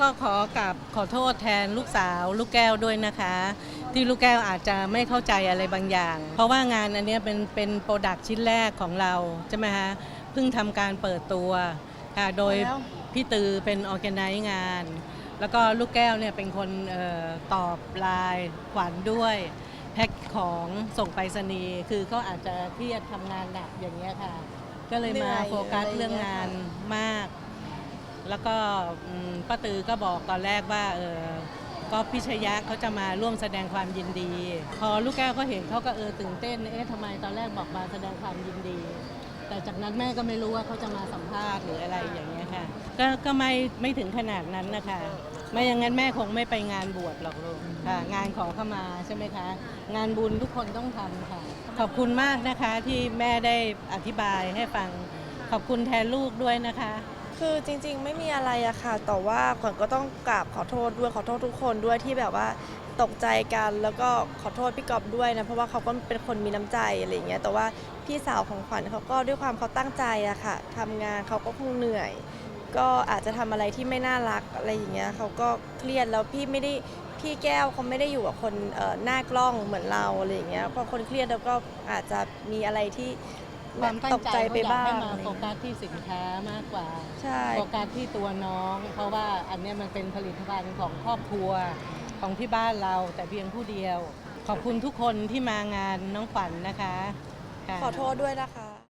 ก็ขอกับขอโทษแทนลูกสาวลูกแก้วด้วยนะคะ ที่ลูกแก้วอาจจะไม่เข้าใจอะไรบางอย่าง เพราะว่างานอันเนี้ยเป็นเป็นโปรดักชิ้นแรกของเราใช่ไหมคะเพิ่งทำการเปิดตัวค่ะโดยแล้วพี่ตือเป็นออแกไนซ์งาน แล้วก็ลูกแก้วเนี่ยเป็นคนเออตอบไลน์ขวัญด้วยแพ็คของส่งไปรษณีย์คือเขาอาจจะเครียดทำงานหนักอย่างเงี้ยค่ะ ก็เลยมาโฟกัสเรื่องงานมาก แล้วก็อืมป้าตือก็บอกตอนแรกว่าเออก็พิชยะเขาจะมาร่วมแสดงความยินดี พอลูกแก้วเขาเห็นเขาก็เออตื่นเต้นเอ๊ะทำไมตอนแรกบอกมาแสดงความยินดี แต่จากนั้นแม่ก็ไม่รู้ว่าเขาจะมาสัมภาษณ์หรืออะไรอย่างเงี้ยค่ะก็ก็ไม่ไม่ถึงขนาดนั้นนะคะไม่อย่างนั้นแม่คงไม่ไปงานบวชหรอกลูกค่ะงานขอเข้ามาใช่ไหมคะ งานบุญทุกคนต้องทำค่ะ ขอบคุณมากนะคะที่แม่ได้อธิบายให้ฟังขอบคุณแทนลูกด้วยนะคะ คือจริงๆ ไม่มีอะไรอะค่ะ แต่ว่าขวัญก็ต้องกราบขอโทษด้วยขอโทษทุกคนด้วยที่แบบว่าตกใจกันแล้วก็ขอโทษพี่กอบด้วยนะเพราะว่าเขาก็เป็นคนมีน้ำใจอะไรอย่างเงี้ยแต่ว่าพี่สาวของขวัญเขาก็ด้วยความเขาตั้งใจอะค่ะทำงานเขาก็คงเหนื่อย ก็อาจจะทำอะไรที่ไม่น่ารักอะไรอย่างเงี้ยเขาก็เครียดแล้วพี่ไม่ได้พี่แก้วเขาไม่ได้อยู่กับคนเอ่อหน้ากล้องเหมือนเราอะไรอย่างเงี้ยพอคนเครียดแล้วก็อาจจะมีอะไรที่ ความตั้ตงกใจใจเขาไปอยากบ้างให้มาอะไรอโฟย่างเงี้ยกัสที่สินค้ามากกว่าใช่โฟกัสที่ตัวน้อง เพราะว่าอันเนี้ยมันเป็นผลิตภัณฑ์ของครอบครัวของที่บ้านเราแต่เพียงผู้เดียว ขอบคุณทุกคนที่มางานน้องขวัญนะคะค่ะขอโทษด้วยนะคะ